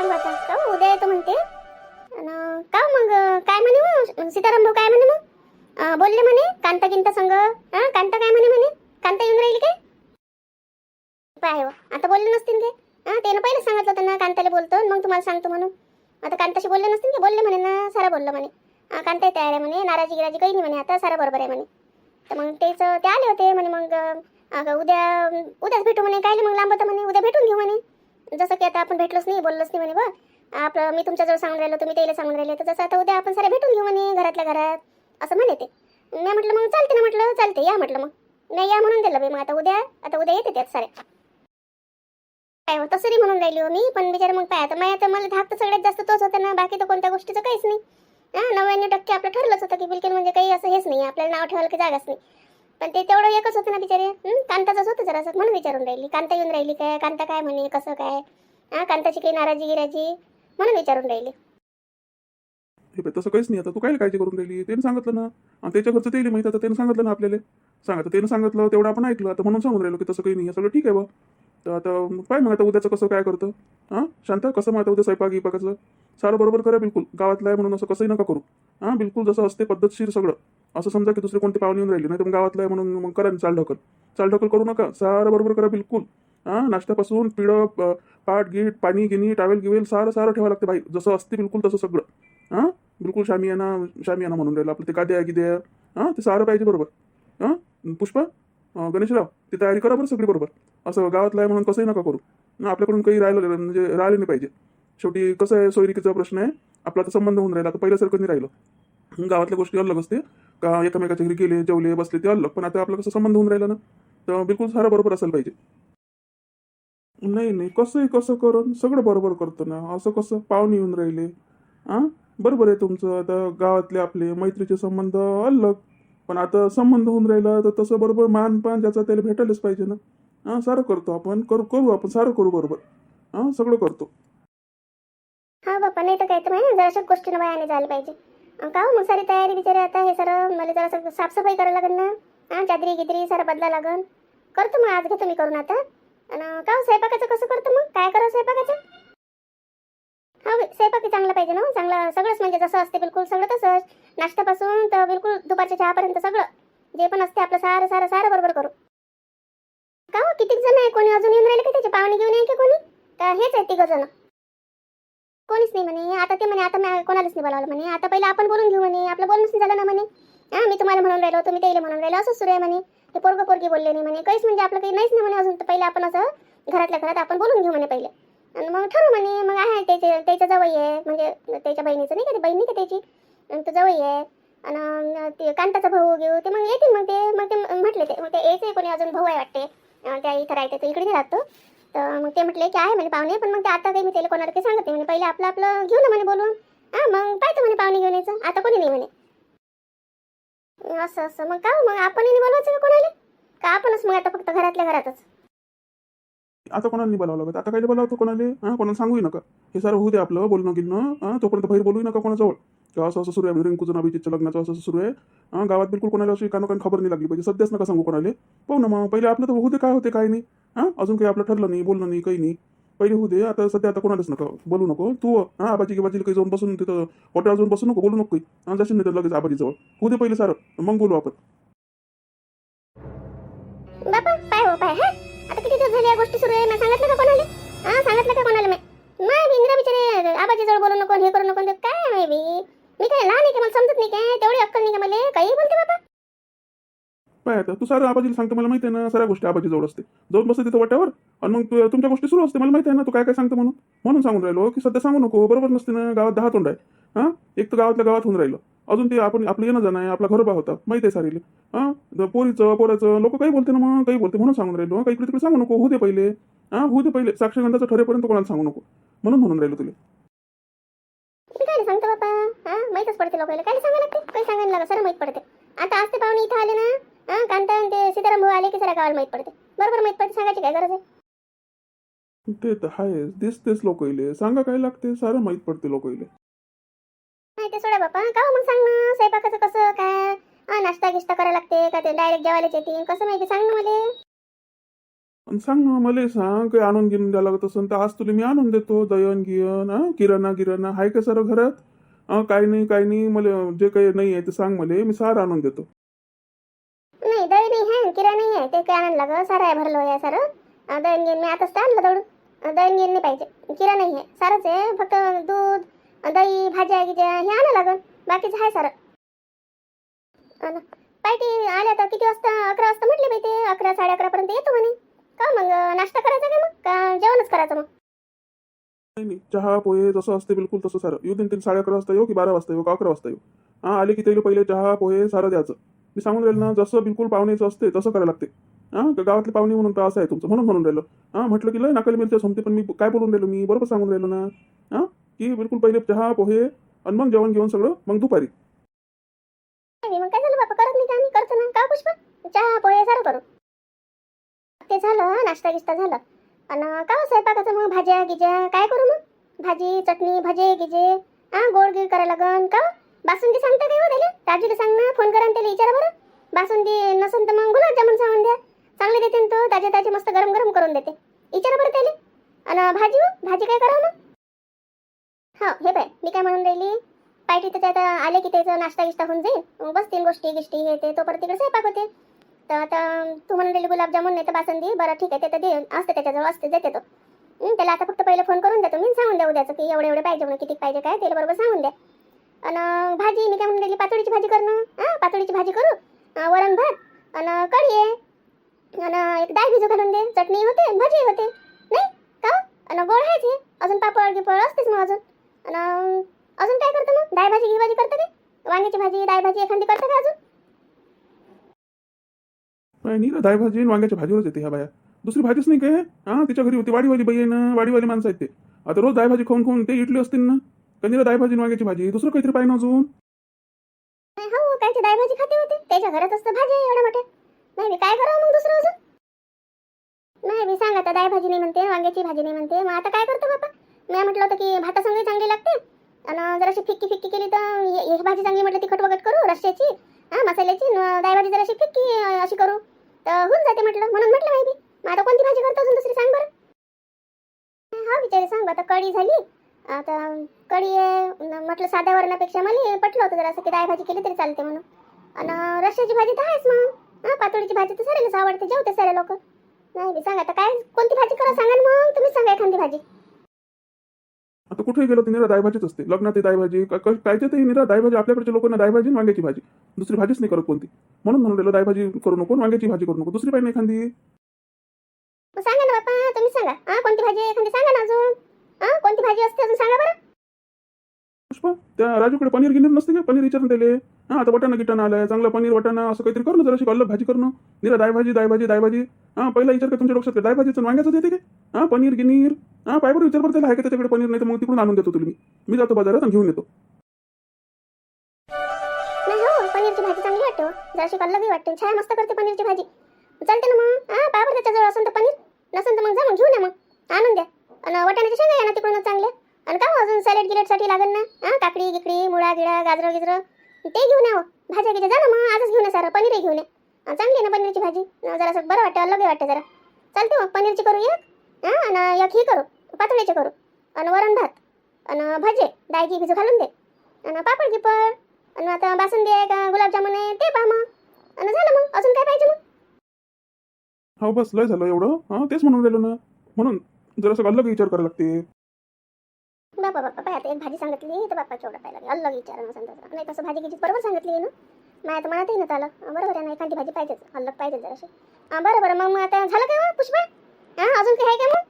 सांगू आता का हो, उद्या येतो म्हणते? का मग काय म्हणे सीताराम भाऊ काय म्हणे मग? बोलले म्हणे कांता गिंता संग. हा कांता काय म्हणे म्हणे? कांता येऊन राहील काय? पाय आता बोलले नसतील ते. हा त्यानं पहिले सांगितलं होतं ना कांताला बोलतो मग तुम्हाला सांगतो म्हणून. आता कांताशी बोलले नसतील ते बोलले म्हणे ना सारा बोललं म्हणे. कांता तयार आहे म्हणे नाराजी गिराजी काही नाही म्हणे आता सारा बरोबर आहे म्हणे. तर मग तेच ते आले होते म्हणे मग उद्या उद्याच भेटू म्हणे काय मग लांब होतं म्हणे उद्या भेटून घेऊ म्हणे. जसं की आता आपण भेटलोच नाही बोललोच नाही म्हणे बा आपलं मी तुमच्याजवळ सांगून राहिलो तुम्ही त्याला सांगून राहिले. तर जसं आता उद्या आपण सारे भेटून घेऊ म्हणे घरातल्या घरात. असं म्हणे ते. मी म्हटलं मग चालते ना म्हटलं चालते या म्हटलं मग. नाही या म्हणून दिलं बाई. मग आता उद्या आता उद्या येते त्यात सारे. काय हो तसं नाही म्हणून राहिली हो मी. पण बिचारे मग काय आता माझ्या तर मला धाक तर सगळ्यात जास्त तोच होता ना. बाकी तर कोणत्या गोष्टीचं काहीच नाही. हा नव्याण्णव टक्के आपलं ठरलंच होतं की बिलकुल म्हणजे काही असं हेच नाही. आपल्याला नाव ठेवायला काही जागाच नाही. पण ते तेवढं एकच होतं ना बिचारे. कांताचंच होतं जरासं म्हणून विचारून राहिली. कांता येऊन राहिली काय? कांता काय म्हणे? कसं काय? हा? कांताची काही नाराजी गिराजी? म्हणून विचारून राहिली. हे तसं काहीच नाही आता. तू काय काळजी करून राहिली? त्याने सांगितलं ना. आणि त्याच्या घरचं तेली माहिती आता त्याने सांगितलं ना आपल्याला. सांगा त्याने सांगितलं तेवढं आपण ऐकलं. आता म्हणून सांगून राहिलो की तसं काही नाही. सगळं ठीक आहे बा. तर आता काय पाय मग आता उद्याचं कसं काय करतं? हां? शांत? कसं मग आता उद्या स्वयंपाक गिपाकाचं सारं बरोबर करा बिलकुल. गावातलं आहे म्हणून असं कसंही नका करू. हां? बिलकुल जसं असते पद्धतशीर सगळं. असं समजा की दुसरे कोणते पाहुणे येऊन राहिले नाही तर मग गावातलं आहे म्हणून मग करा चाल ढकल चाल ढकल करू नका. सारं बरोबर करा बिलकुल. हां? नाश्त्यापासून पिढं पाट गीट पाणी गिनी टावेल गिवेल सारं सारं ठेवावं लागते भाई जसं असते बिलकुल तसं सगळं. हां? बिलकुल शामियाना शामियाना म्हणून राहिलं. आपलं ते काद्या गिद्या. हां? ते सारं पाहिजे बरोबर. हां? पुष्पा? गणेशराव ती तयारी करा बरं सगळी बरोबर. असं गावातलं आहे म्हणून कसंही नका करू. ना आपल्याकडून काही राहिलं म्हणजे राहिले नाही पाहिजे. शेवटी कसं आहे सोयरिकीचा प्रश्न आहे. आपला तर संबंध होऊन राहिला आता पहिल्यासारखं नाही राहिलं. गावातल्या गोष्टी अलग असते. का एकमेकाच्या घरी गेले जेवले बसले ते अलग. पण आता आपला कसं संबंध होऊन राहिला ना तर बिलकुल सारा बरोबर असायला पाहिजे. नाही नाही कसंही कसं करून सगळं बरोबर करतो ना. असं कसं पाहुणे येऊन राहिले. हां बरोबर आहे तुमचं. आता गावातले आपले मैत्रीचे संबंध अलग. पण आता संबंध होऊन राहिला तर तसं बरोबर मानपान ज्याचा त्याला भेटायलाच पाहिजे ना. हां सारं करतो आपण करू करू आपण सारं करू बरोबर. हां सगळं करतो. हा बाप्पा नाही तर काय तर माहिती जराशाच गोष्टीनं बायाने झालं पाहिजे. अं, का हो मग सारी तयारी बिचारी आता हे सर मला जरा साफसफाई करावं लागेल ना. हा चादरी गिदरी सारं बदला लागेल. करतो मग आज घेतो मी करून आता. आणि का हो, स्वयंपाकाचं कसं करतो मग? काय करा स्वयंपाकाचं? हा स्वयंपाकही चांगला पाहिजे ना हो, चांगला सगळंच म्हणजे जसं असते बिलकुल सगळं तसंच. नाश्त्यापासून तर बिलकुल दुपारच्या चहापर्यंत सगळं. जे पण असते आपलं सारं सारं सारं बरोबर करू. का हो? किती जण आहे? कोणी अजून येऊन राहिले का त्याचे? पाहुणे घेऊन आहे की कोणी? का हेच आहे तिघ जण? कोणीच नाही म्हणे. आता ते म्हणे आता कोणालाच नाही बोलावलं म्हणे. आता पहिले आपण बोलून घेऊ म्हणे. आपलं बोलणंच नाही झालं ना म्हणे. हा मी तुम्हाला म्हणून राहिलो तुम्ही त्याला म्हणून राहिलो. असं सुरू आहे म्हणे. ते पोरगं पोरगी बोलले नाही म्हणे. काहीच म्हणजे आपलं काही नाहीच नाही म्हणे अजून. तर पहिले आपण असं घरातल्या घरात आपण बोलून घेऊ म्हणे पहिले. आणि मग ठरू म्हणे मग आहे त्याचे त्याच्याजवळ आहे म्हणजे त्याच्या बहिणीचं नाही का ते बहिणी का त्याची? तो जवळ आहे आणि ते कांताचा भाऊ घेऊ ते मग येतील मग ते मग ते म्हटले ते मग ते यायचे कोणी अजून भाऊ आहे वाटते. त्या इथं राहते तो इकडे राहतो तर मग ते म्हटले की आहे म्हणे पाहुणे पण मग ते आता काही मी त्याला कोणाला काही सांगत नाही म्हणे. पहिले आपलं आपलं घेऊ ना म्हणे बोलून. हा मग पाहतो म्हणे पाहुणे घेऊन यायचं. आता कोणी नाही म्हणे. असं असं. मग का मग आपण बोलवायचं का कोणाला? का आपणच मग आता फक्त घरातल्या घरातच? आता कोणाला नाही बोलावं लागत? आता काय बोलावतो कोणाला? हां कोणाला सांगूही नका. हे सारं होऊ दे आपलं बोलणं गिलणं. हां तोपर्यंत बाहेर बोलूही नका कोणाजवळ. किंवा असं असं सुरू आहे म्हणजे रिंकूचं अभिजितच्या लग्नाचं असं असं सुरू आहे. हां गावात बिलकुल कोणाला अशी कानोकान खबर नाही लागली पाहिजे. सध्याच नका सांगू कोणाला. पाहू ना मग पहिले आपलं तर होऊ दे काय होते काय नाही. हां अजून काही आपलं ठरलं नाही बोलणं नाही काही नाही. पहिले होऊ दे आता सध्या आता कोणालाच नका बोलू नको. तू हां आबाजी की बाजीला काही जाऊन बसून तिथं हॉटेल जाऊन बसू नको बोलू नको काही. जाशील नाही तर लगेच आबाजीजवळ. होऊ दे पहिले सारं. मग बोलू आपण. दिवस झाले या गोष्टी सुरू आहे. मी सांगितलं का कोणाला? हा सांगितलं का कोणाला? मी नाही इंदिरा बिचारे आबाजी जवळ बोलू नको हे करू नको काय आहे बी? मी काय लहान आहे का? मला समजत नाही काय. तेवढी अक्कल नाही का मला? काही बोलते बाबा. पाय आता तू सारं आबाजीला सांगतो मला माहिती आहे ना साऱ्या गोष्टी आबाजी जवळ असते. जाऊन बसते तिथं वाट्यावर आणि मग तुमच्या गोष्टी सुरू असते मला माहिती आहे ना तू काय काय सांगतो म्हणून. म्हणून सांगून राहिलो की सध्या सांगू नको बरोबर नसते ना गावात दहा तोंड आहे. हां? एक तर गावातल्या गावात होऊन राहिलं. अजून ते आपण आपलं येणं जाणं आहे आपला घरोबा होता. माहिती आहे सारीले. हां? पोरीचं पोराचं लोक काही बोलते ना मग काही बोलते म्हणून सांगून राहिलो. काही इकडे तिकडे सांगू नको होऊ दे पहिले. हां होऊ दे पहिले. साक्षगंधाचं ठरेपर्यंत कोणाला सांगू नको. म्हणून म्हणून राहिलो तुला. काय सांगतो बाबा हा माहीतच पडते लोकांना काय सांगायला लागते? काही सांगायला लागत सर माहीत पडते. आता आज ते पाहुणे इथं आले ना? हा कांता ते सीताराम भाऊ आले की सरा गावाला माहीत पडते. बरोबर माहीत पडते सांगायची काय गरज आहे? ते तर आहे दिसतेच लोक इले सांगा काय लागते? सारं माहीत पडते लोक इले सोडा बापा. का हो मग सांग ना स्वयंपाकाचं कसं काय? हा नाश्ता गिश्ता करायला लागते का ते डायरेक्ट जेवायला येतील कसं माहिती सांग ना मला. आणि सांग ना मला सांग काही आणून घेऊन द्यावं लागत असेल तर आज तुला मी आणून देतो दयन गियन हा किराणा गिराणा आहे का सर घरात? हा काही नाही काही नाही मला जे काही नाही आहे ते सांग मला मी सारं आणून देतो. नाही दही नाही आहे किरा नाही आहे ते काय आणलं ग सारं आहे भरलं आहे सारं. अं, दहीन घेऊन मी आताच तर आणलं दौडून अं, दहीन घेऊन नाही पाहिजे किरा नाही आहे सारंच आहे फक्त दूध दही भाज्या गिज्या हे आणा लागेल बाकीचं आहे सारं. पाहिजे आल्या तर किती वाजता? अकरा वाजता म्हटले बाई ते. अकरा साडे अकरापर्यंत येतो म्हणे. का हो मग? नाश्ता करायचा का मग? का जेवणच करायचं मग? नाही नाही. चहा पोहे जसं असते बिलकुल तसं सारं. येऊ तीन साडे अकरा वाजता येऊ की बारा वाजता येऊ का अकरा वाजता येऊ? हा आले की त्याला पहिले चहा पोहे सारं द्यायचं. मी सांगून राहिलो ना जसं बिलकुल पाहुणेचं असते तसं करायला लागते. हा गावातले पाहुणे म्हणून तर असं आहे तुमचं? म्हणून म्हणून राहिलं. हा म्हटलं की लय नाकाली मिरच्या संपते पण मी काय बोलून राहिलो मी? बरोबर सांगून राहिलो ना. हा? की बिलकुल पहिले चहा पोहे आणि मग जेवण घेऊन सगळं मग दुपारी. नाही मग काय झालं बापा? करत नाही का आम्ही? करतो ना. का पुष्पा? चहा पोहे सारं करू. ते झालं नाश्ता गिश्ता झालं. आणि का हो स्वयंपाकाचं? मग भाज्या गिज्या काय करू मग? भाजी चटणी भजे गिजे हा गोड गिळ करायला लागन का? बासुंदी सांगता काय हो त्याला? राजूला सांग ना फोन करा आणि त्याला विचारा बरं. बासुंदी नसेल तर मग गुलाबजामुन सांगून द्या. चांगले देते ना तो ताजे ताजे मस्त गरम गरम करून देते. विचारा बरं त्याला. आणि भाजी हो? भाजी काय करावं मग? हो हे बाय मी काय म्हणून राहिली? पायटी त्याच्यात आले की त्याचं नाश्ता गिश्ता होऊन जाईल. बसतील बस तीन गोष्टी गिष्टी हे ते तोपर्यंत तिकडे स्वयंपाक होते. तर आता तू म्हणून राहिली गुलाबजामुन नाही तर बासंदी. बरं ठीक आहे ते तर दे. असते त्याच्याजवळ असते देते तो. त्याला आता फक्त पहिले फोन करून देतो. मी सांगून द्या उद्याचं की एवढे एवढे पाहिजे म्हणून किती पाहिजे काय त्याला बरोबर सांगून द्या आणि भाजी मी काय म्हणून राहिली पातोळीची भाजी करणं हां पातोळीची भाजी करू? वरण भात. आणि कढी आहे आणि एक डाळ भिजू घालून दे. चटणी होते भाजी होते. नाही? का? आणि गोड आहे अजून पापड गिपळ असतेच मग अजून. आणि अजून काय करतं मग? डाळ भाजी भाजी करतं काय वांग्याची भाजी डाळ भाजी एखादी करतं का अजून? नाही नीरा दाय भाजी आणि वांग्याच्या भाजीवरच येते ह्या बाया. दुसरी भाजीच नाही काय? हा तिच्या घरी होती वाडीवाली बाई आहे ना वाडीवाली माणसं आहेत ते. आता रोज दाय भाजी खाऊन खाऊन ते इडली असतील ना? का नीरा दाय भाजी वांग्याची भाजी? दुसरं काहीतरी पाहिजे ना अजून? नाही, हो कायची डाळ भाजी खाते होते. त्याच्या घरात असतं भाजी एवढ्या मोठ्या. नाही मी काय करावं मग दुसरं अजून? नाही मी सांग आता डाळ भाजी नाही म्हणते वांग्याची भाजी नाही म्हणते. मग आता काय करतो बाबा मी म्हटलं होतं की भातासंगही चांगली लागते. आणि जराशी फिक्की फिक्की केली तर हे हे भाजी चांगली म्हटलं तिखट वगैरे करू रश्श्याची हा मसाल्याची दाय भाजी जराशी फिक्की अशी करू तर होऊन जाते म्हटलं. म्हणून म्हटलं माहिती मग आता कोणती भाजी करतो अजून दुसरी सांग बरं. हा विचारे सांग आता कढी झाली. आता कढी आहे म्हटलं साध्या वरणापेक्षा मला पटलं होतं जरासं की दाय भाजी केली तरी चालते म्हणून. आणि रश्श्याची भाजी तर आहेच मग. हा पातोळीची भाजी तर सारेलाच आवडते जेवते सारे लोक. नाही सांगा आता काय कोणती भाजी करा सांगा मग. तुम्ही सांगा एखादी भाजी. आता कुठेही गेलो तर निरा दाय भाजीच असते. लग्नात ते दाय भाजी क- क- काय ते निरा दाय भाजी आपल्याकडच्या लोकांना दाय भाजी आणि वांग्याची भाजी. दुसरी भाजीच नाही करत कोणती. म्हणून म्हणून राहिलो दाय भाजी करू नको वांग्याची भाजी करू नको. दुसरी पाहिजे एखादी? सांगा ना बापा तुम्हीच सांगा. हा कोणती भाजी एखादी? सांगा ना अजून. हा कोणती भाजी असते अजून सांगा बरं. पुष्पा त्या राजूकडे पनीर गिनीर नसते का? पनीर विचारून त्याले हा आता वटाणा गिटाणा आलाय. चांगला पनीर वटाणा असं काहीतरी करणं जराशी. अलग भाजी करणं निरा दाय भाजी दाय भाजी दाय भाजी हा पहिला विचार का तुमच्या डोक्यात. काय दाय भाजीचं आणि वांग्याचं देते काय हा पनीर गिनीर. हा पायबर विचार बरं त्याला आहे का त्याच्याकडे पनीर? नाही तर मग तिकडून आणून देतो तुला मी. मी जातो बाजारात आणि घेऊन येतो. नाही हो पनीरची भाजी चांगली वाटते हो. जराशी कल्लगी वाटते. छान मस्त करते पनीरची भाजी. चालते ना मग? हा पावर त्याच्याजवळ असेल तर पनीर. नसेल तर मग जा मग घेऊन या मग. आणून द्या. आणि वटाण्याच्या शेंगा या ना तिकडून चांगल्या. आणि का हो अजून सॅलेड गिलेटसाठी लागेल ना? हा काकडी गिकडी मुळा गिळा गाजरं गिजरं. ते घेऊन या हो. भाज्या गिज्या जा ना मग आजच घेऊन या सारं. पनीरही घेऊन या. चांगली आहे ना पनीरची भाजी? जरा जरासं बरं वाटतं अलगही वाटतं जरा. चालते मग पनीरची करू एक हा आणि एक ही करू पातोळ्याची करू आणि वरण भात आणि भजे डाळगी भिजू घालून दे आणि पापड गिपड आणि आता बासुंदी आहे का गुलाबजामुन आहे ते पहा मग आणि झालं मग अजून काय पाहिजे मग? हो बस लय झालं एवढं हा तेच म्हणून राहिलो ना म्हणून जरासं अलग विचार करायला लागते. बापा बापा पाय आता एक भाजी सांगितली तर बाप्पा एवढं पाहिजे अलग विचार नाही तसं भाजी गिजी बरोबर सांगितली ना. नाही तर मनातही नव्हतं आलं बरोबर आहे ना एखादी भाजी पाहिजेच अलग पाहिजे जराशी. बरं बरं मग आता झालं काय पुष्पा? हा अजून काही आहे का मग?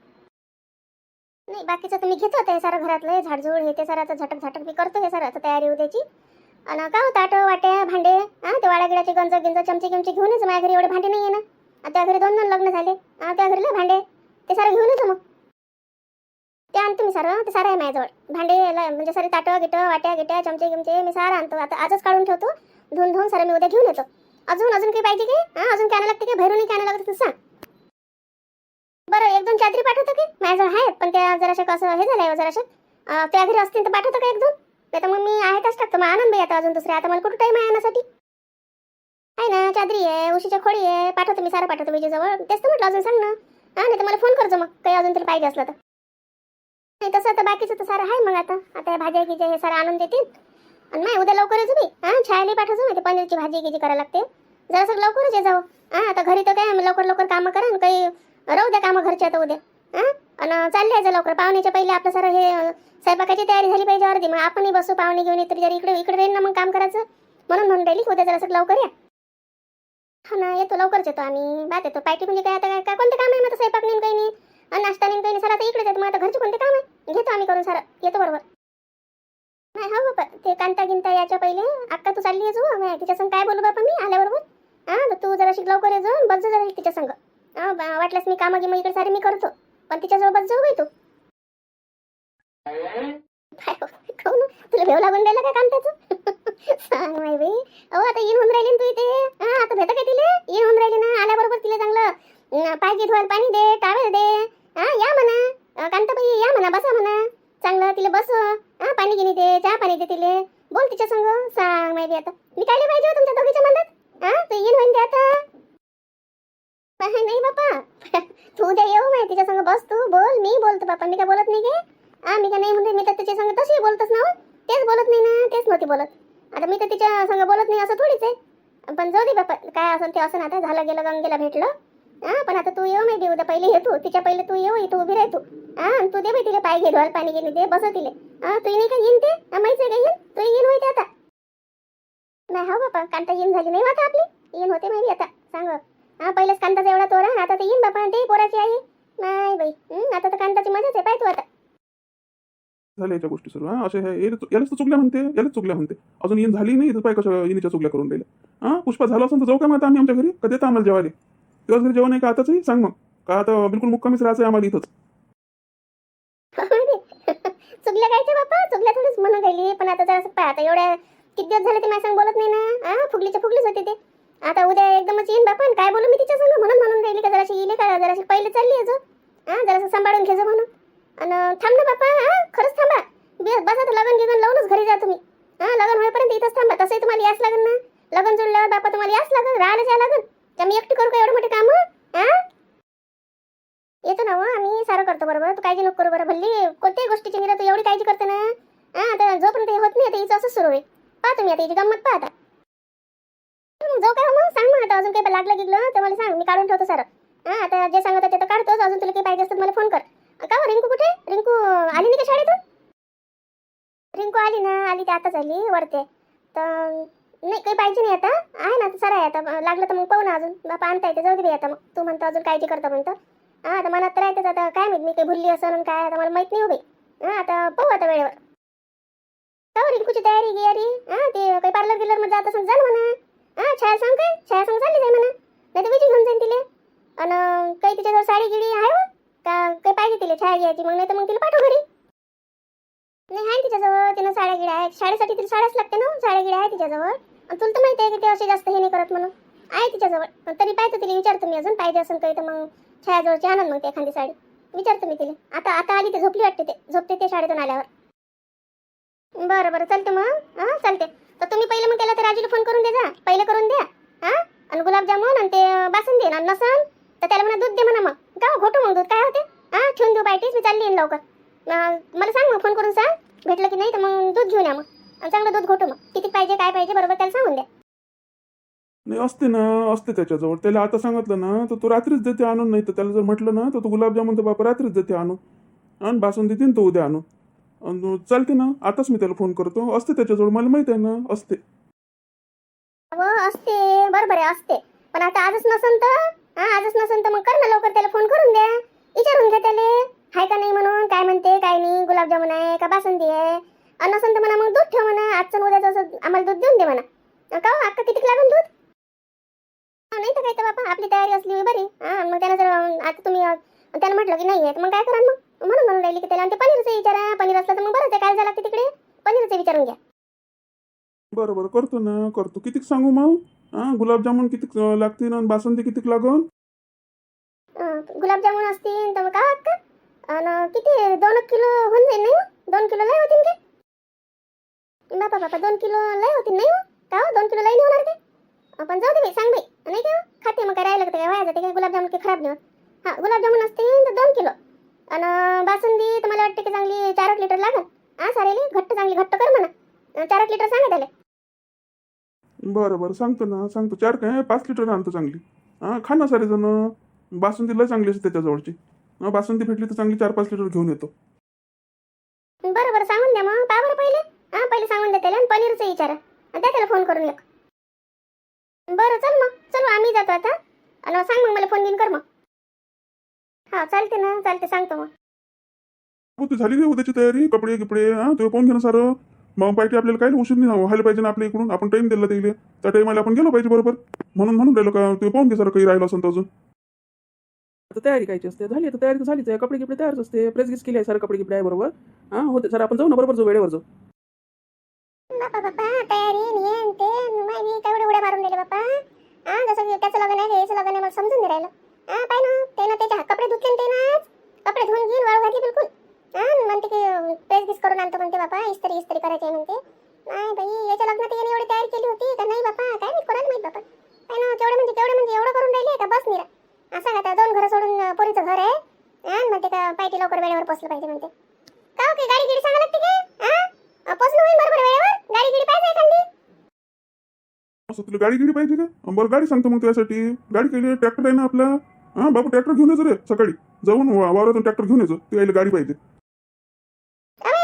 नाही बाकीचं तुम्ही घेतो ते सारं घरातलं झाडझूड हे ते सारं आता झटक झटक मी करतो हे सारं आता तयारी उद्याची. आणि का होतं ताटं वाट्या भांडे हां ते वाड्यागिडाचे गंज गिंज चमचे किमचे घेऊनच माझ्या घरी एवढे भांडे नाही आहे ना? आता त्या घरी दोन दोन लग्न झाले. हां त्या घरी भांडे. ते सारं घेऊन येतो मग. ते आणतो मी सारं ते सारं आहे माझ्याजवळ. भांडे म्हणजे सारे ताटं गिटं वाट्या गिट्या चमचे गिमचे मी सारं आणतो. आता आजच काढून ठेवतो. धुवून धुवून सारं मी उद्या घेऊन येतो. अजून अजून काही पाहिजे की? हां अजून काय लागते की? भैरून काय लागतं सांग. बरं एक दोन चादरी पाठवतो की? माझ्याजवळ आहेत पण त्या जराशा कसं हे झालंय जराशा. त्या घरी असतील तर पाठवतो का एक दोन नाही तर मग मी आहेतच टाकतो. मग आनंद आता अजून दुसऱ्या आता मला कुठं टाईम आहे आणण्यासाठी आहे ना चादरी आहे उशीच्या खोडी आहे. पाठवतो मी सारं पाठवतो विजेजवळ तेच तर म्हटलं अजून सांग ना. हा नाही तर मला फोन करजो मग. काही अजून तरी पाहिजे असलं तर. नाही तसं तर बाकीचं तर सारं आहे मग आता. आता भाज्या गिज्या हे सारं आणून देतील. आणि नाही उद्या लवकरच मी हा छायला पाठवतो मी ते पनीरची भाजी गिजी करायला लागते. जरासं लवकरच ये जाऊ हा आता घरी तर काय लवकर लवकर कामं करा काही राहू द्या कामं घरच्या आता उद्या. हा? आणि चालले यायचं लवकर. पाहुण्याच्या पहिले आपलं सर हे स्वयंपाकाची तयारी झाली पाहिजे अर्धी. मग आपणही बसू पाहुणे घेऊन येतरी जरी इकडे इकडे राहील ना मग काम करायचं. म्हणून म्हणून राहिली उद्या जरासं लवकर या. हा ना येतो लवकरच येतो आम्ही. बात येतो पार्टी म्हणजे काय आता काय काय कोणते काम आहे? मग स्वयंपाक नेम काही नाही. आणि नाश्ता नेम काही नाही. सर आता इकडेच येतो मग आता घरचे कोणते काम आहे? घेतो आम्ही करून सर. येतो बरोबर. नाही हो, हो, हा बाबा ते कांता गिंता याच्या पहिले. अक्का तू चालली येतो मग तिच्या संग काय बोलू बाबा मी? आल्याबरोबर. हा तर तू जरा शिक लवकर ये जाऊन बस जरा तिच्या संग. हा बा- वाटल्यास मी कामं गिमं इकडे सारे मी करतो पण तिच्याजवळ जाऊ बाई तू. काय हो, खाऊ तुला भेव लागून राहिलं काय त्याचं सांग माय बाई. अहो आता येऊन होऊन राहिली ना तू इथे. हा आता भेटत काय तिला? येऊन होऊन राहिली ना. आल्याबरोबर तिला चांगलं अं, पाय धुवायला पाणी दे हा या म्हणा अं, कांताबाई या म्हणा बसा म्हणा चांगलं तिला बस हा पाणी गिनी दे चहा पाणी दे तिले बोल तिच्या संग सांग माहिती आता मी काय पाहिजे हो तुमच्या दोघीच्या मनात हा तू येईन होईन ते आता नाही बापा तू उद्या येऊ माहिती तिच्या संग बस तू बोल मी बोलतो बापा मी काय बोलत नाही काय हा मी काय नाही म्हणते मी तर तिच्या संग तशी बोलतच ना हो. तेच बोलत नाही ना तेच नव्हती बोलत आता मी तर तिच्या संग बोलत नाही असं थोडीच आहे पण जाऊ दे बापा काय असं ते असं ना आता झालं गेलं गंगेला भेटलं हा पण आता तू येऊ माहिती उद्या पहिले ये तू. तिच्या पहिले तू येऊ इथं उभी राहतो हा आणि तू दे बाई तिला पाय घे धुवायला पाणी गेली दे बस तिले. हा तू नाही का? येईन ते? माहिती आहे का? येईन? तू येईन माहिती आता. नाही हा बापा कांता येईन झाली नाही आता आपली. येईन होते माहिती आता. सांग हा पहिलेच कांताचा एवढा तोरा आता तर येईन बापा ते पोराची आई. नाही बाई. आता तर कांताची मजाच आहे. पाय तू आता. झाल्या याच्या गोष्टी सर्व. हा असे यालाच तर चुकल्या म्हणते. यालाच चुकल्या म्हणते. अजून येईन झाली नाही तर पाय कशा येणीच्या चुकल्या करून राहिल्या हा पुष्पा झालं असेल तर जाऊ का मग आम्ही आमच्या घरी? कधी येतं आम्हाला जेवायला? दिवस घरी जेवण आहे का आताच? सांग मग. का आता बिलकुल मुक्कामीच राहायचं आहे आम्हाला इथंच? चुकल्या काय ते बापा? चुकल्या थोडीच म्हणून राहिली. पण आता जरा पाय आता एवढ्या किती दिवस झाले ते माझ्या संग बोलत नाही ना? हा फुगलीच्या फुगलीच होते ते. आता उद्या एकदमच येईन बापा. आणि काय बोलू मी तिच्या संग? म्हणून म्हणून राहिली का जराशी येईल का? जराशी पहिले चालली आहे जो हा जरासं सांभाळून घेजो म्हणून. आणि थांब ना बापा. हा खरंच थांबा. बसा बस आता लग्न गिगन लावूनच घरी जा तुम्ही. हा लग्न होईपर्यंत इथंच थांबा. तसंही तुम्हाला याच लागेल ना. लग्न जुळल्यावर बापा तुम्हाला याच लागेल राहायला जायला लागेल का मी एकटी करू का एवढं मोठे काम? हा येतो ना हो, आम्ही सारं करतो बरोबर. तू काळजी नको करू बरं भल्ली. कोणत्याही गोष्टीची निरा तू एवढी काळजी करते ना? हा आता जोपर्यंत हे होत नाही आता हिचं असंच सुरू आहे. पहा तुम्ही आता हिची गंमत पहा आता. जाऊ काय हो मग? सांग मग आता अजून काही लागलं गेलं तर मला सांग. मी काढून ठेवतो सारं. हा आता जे सांगत ते तर काढतोच. अजून तुला काही पाहिजे असतं मला फोन कर. का हो, रिंकू कुठे? रिंकू आली नाही का शाळेतून? रिंकू आली ना आली ते आताच आली वरते. तर नाही काही पाहिजे नाही आता. आहे ना आता आहे आता. लागलं तर मग पाहू ना अजून. बापा आणता येते जाऊ दे आता मग. तू म्हणतो अजून काळजी करतो म्हणतो. हा आता मनात तर राहतेच. आता काय माहीत मी काही भुलली असं आणि काय आता मला माहीत नाही हो उभी हा आता पाहू आता वेळेवर. का रिंकूची तयारी गियारी हा ते काही पार्लर गिलरमध्ये जात असं जाल म्हणा. हा छाया सांग काय? छाया सांग चालली जाय म्हणा. नाही तर विजय घेऊन जाईन तिले. आणि काही तिच्याजवळ साडी गिडी आहे हो? का काही पाहिजे तिला छाया घ्यायची? मग नाही तर मग तिला पाठव घरी नाही आहे तिच्याजवळ तिनं साड्या गिड्या आहेत शाळेसाठी तिला साड्याच लागते ना साड्या गिड्या आहे तिच्याजवळ. आणि तुला तर माहिती आहे की ते असे जास्त हे नाही करत म्हणून. आहे तिच्याजवळ. पण तरी पाहिजे तिला विचारतो मी अजून पाहिजे असेल काही तर मग छायाजवळची आणन मग ते एखादी साडी. विचारतो मी तिला. आता आता आली ते झोपली वाटते ते. झोपते ते शाळेतून आल्यावर. बरं बरं. चालते मग. हां चालते. तर तुम्ही पहिले मग त्याला ते राजूला फोन करून दे जा. पहिले करून द्या. हां? आणि गुलाबजामुन आणि ते बासुंदी आणि नसन तर त्याला म्हणा दूध दे म्हणा मग. का हो? घोटू मग दूध. काय होते? हां ठेवून देऊ पाहिजेच मी चालली येईन लवकर. मला सांग मग फोन करून सांग. भेटलं की नाही तर मग दूध घेऊन या मग. आणि चांगलं दूध घोटू मग. किती पाहिजे काय पाहिजे बरोबर त्याला सांगून द्या. नाही असते ना असते त्याच्याजवळ. त्याला आता सांगितलं ना तर तो रात्रीच देते आणून नाही तर त्याला जर म्हटलं ना तर तो गुलाबजामुन तर बापा रात्रीच देते आणून. आणि बासुंदी देईन तो उद्या आणून. चालते ना आताच मी त्याला फोन करतो. असते त्याच्याजवळ मला माहीत आहे ना असते. असते. बरोबर आहे असते. पण आता आजच नसन तर? आजच नसन तर मग कर ना लवकर त्याला फोन करून द्या. विचारून घ्या त्याला. हाय का नाही म्हणून? काय म्हणते काय नाही? गुलाबजामुन आहे का बासुंदी आहे? आणि नसन तर म्हणा मग दूध ठेव म्हणा. आजचं उद्याचं असं आम्हाला दूध देऊन दे म्हणा. का हो, अक्का किती लागून दूध? हा, नाही तर काय तर बापा आपली तयारी असली बरी. हा मग त्यानं जर आता तुम्ही त्यानं म्हटलं की नाही आहे मग काय करा मग? म्हणून म्हणून राहिली की त्याला ते पनीरचं विचारा. पनीर असलं तर मग आहे काय झालं लागते तिकडे? पनीरचं विचारून घ्या. बरं बरं करतो ना करतो. कितीक सांगू मग? हां गुलाबजामुन कितीक अं, लागतील आणि बासुंदी कितीक लागन? गुलाबजामुन असतील तर मग का अक्का? आणि किती दोन एक किलो होऊन जाईल नाही हो? दोन किलो लय होतील ते? बापा बापा दोन किलो लय होतील नाही हो? का हो? दोन किलो लय नाही होणार ते? आपण जाऊ दे बाई सांग बाई. नाही का हो? खाते मग काय राहिलं काय व्हायचं ते? काय गुलाबजामुन काही खराब नाही होत? हा गुलाबजामुन असतील तर दोन किलो. आणि बासुंदी तर मला वाटते की चांगली चार एक लिटर लागल हां सारेली घट्ट चांगली घट्ट कर म्हणा. चार एक लिटर सांगा त्याला. बरं बरं सांगतो ना सांगतो. चार काय? पाच लिटर आणतो चांगली. हां खा ना सारे जण बासुंदी लय चांगली असते त्याच्याजवळची. हां बासुंदी भेटली तर चांगली चार पाच लिटर घेऊन येतो. बरं बरं सांगून द्या मग. पहा बरं पहिले. हा पहिले सांगून द्या त्याला आणि पनीरचं विचारा. आणि द्या त्याला फोन करून एक. बरं चल मग. चलो आम्ही जातो आता. आणि सांग मग मला फोन घेऊन कर मग. हा चालते ना. चालते सांगतो मग. हो ती झाली का उद्याची तयारी. कपडे गिपडे हां ते पाहून घे ना सारं. मग पाहिजे आपल्याला काही उशीर नाही व्हायला पाहिजे ना आपल्या इकडून. आपण टाइम दिला त्याला त्या टाइमला आपण गेलो पाहिजे बरोबर. म्हणून म्हणून राहिलो का? ते पाहून घे सारं काही राहिलं तर अजून. आता तयारी करायची असते. झाली आता तयारी तर झालीच आहे. कपडे गिपडे तयारच असते. प्रेस गिस केली आहे. सर कपडे गिपडे आहे बरोबर. हां होते. सर आपण जाऊ ना बरोबर जाऊ वेळेवर जाऊ बापा बापा तयारी ते माहिती तेवढे उड्या मारून दिले बापा. हा जसं की त्याचं लग्न आहे याचं लग्न आहे मला समजून नाही राहिलं. पाय ना. ते ना त्याचे कपडे धुतले ते ना कपडे धुवून घेईन वाळू घातली बिलकुल. हा म्हणते की प्रेस गिस करून आणतो म्हणते बापा. इस्त्री इस्त्री करायची आहे म्हणते. नाही बाई याच्या लग्नात याने एवढी तयारी केली होती का? नाही बापा. काय मी कोणाला माहीत बापा. काय ना तेवढे म्हणजे तेवढे म्हणजे एवढं करून राहिले का? बस निरा. असं त्या दोन घरं सोडून पोरीचं घर आहे. हा आणि म्हणते का पायटी लवकर वेळेवर पोचलं पाहिजे म्हणते. का हो, काही गाडी गिडी सांगा लागते का हा पोचणं होईल बरोबर वेळेवर? गाडी गिडी पाहिजे एखादी? असं तुला गाडी गिडी पाहिजे का? बरं गाडी सांगतो मग त्यासाठी गाडी केली ट्रॅक्टर आहे ना आपला? हां बाबू ट्रॅक्टर घेऊन यायचं रे सकाळी. जाऊन वावरातून ट्रॅक्टर घेऊन यायचं ते यायला गाडी पाहिजे. हा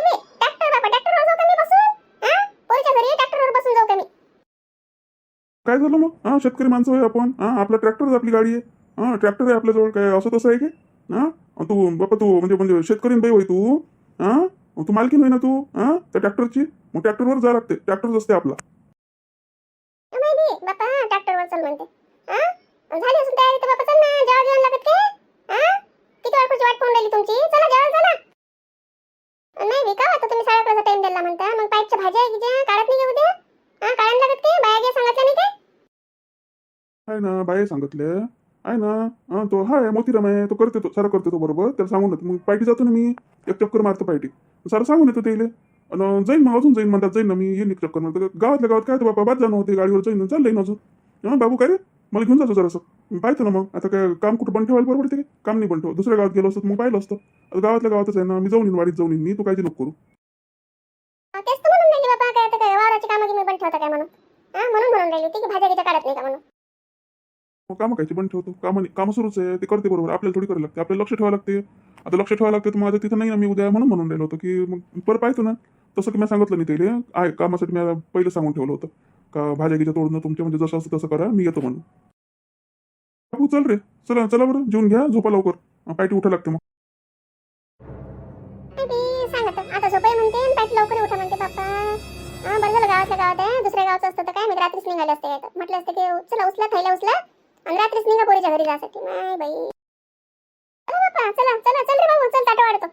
काय झालं मग? हां शेतकरी माणसं आहे आपण. हां आपला ट्रॅक्टर आपली गाडी आहे. हां ट्रॅक्टर आहे आपल्याजवळ काय असं तसं आहे की? हां? तू बापा तू म्हणजे म्हणजे शेतकरी बाई होय तू. हां? तू मालकीन होय ना तू? हां? त्या ट्रॅक्टरची मग ट्रॅक्टरवर जा लागते. ट्रॅक्टरच असते आपला. बापा ट्रॅक्टरवर चल म्हणते. हा? झाली असून तयारी तर बापा चल ना. जेवण लागत के हा? किती वाट पाहून राहिली तुमची? चला नाही बे का आता तुम्ही साडे अकराचा टाइम दिला म्हणता? मग पाईपच्या भाज्या आहे की ज्या? काढत नाही उद्या? हा काढायला लागत के बाया गे सांगितलं नाही का आहे ना बाई सांगितले आहे ना? तो हाय मोतीराम आहे तो करते तो सारा करते तो बरोबर. त्याला सांगून येतो मग पायटी जातो ना मी एक चक्कर मारतो पायटी. सारा सांगून येतो त्याला. आणि जाईन मग अजून जाईन म्हणतात जाईन ना मी येईन एक चक्कर मारतो. गावातल्या गावात काय तर बाबा बाद जाणं होते गाडीवर जाईन ना चाललंय ना अजून. हां बाबू काय रे? मला घेऊन जातो जरासं. पाहतो ना मग. आता काय काम कुठं बंद ठेवायला बरोबर ते काम नाही बंद ठेव दुसऱ्या गावात गेलो असतो मग पाहिलं असतं. आता गावातल्या गावातच आहे ना मी जाऊन येईन वाडीत जाऊन येईन. मी तू काळजी नको करू. तेच तर म्हणून राहिली बाबा काय आता काय वावराची कामं गिमं बंद ठेवता काय म्हणून? हा म्हणून म्हणून राहिली ती की भाज्या काढत नाही का म्हणून? मग कामं कायची पण ठेवतो. कामं कामं सुरूच आहे ते करते बरोबर. आपल्याला थोडी करायला लागते. आपल्याला लक्ष ठेवावं लागते. आता लक्ष ठेवावं लागते तर माझं तिथं नाही ना मी उद्या म्हणून म्हणून राहिलो होतो की मग परत पाहतो ना. तसं की मी सांगितलं नाही त्याला आहे कामासाठी मी पहिलं सांगून ठेवलं होतं. का भाज्या गिज्या तोडणं तुमच्या म्हणजे जसं असतं तसं करा मी येतो म्हणून. बाबू चल रे. चला चला बरं जेवून घ्या झोपा लवकर. पायटी उठा लागते मग. आता झोपाय म्हणते लवकर उठा म्हणते बाप्पा बरं झालं गावातल्या गावात आहे. दुसऱ्या गावचं असतं तर काय मी रात्रीच निघाले असते. म्हटलं असतं की चला उचला थैला उचला. आणि रात्रीच निघा पोरीच्या घरी जासाठी नाही बाई. चला चला चला चल रे बाबू चल ताटं वाढतो.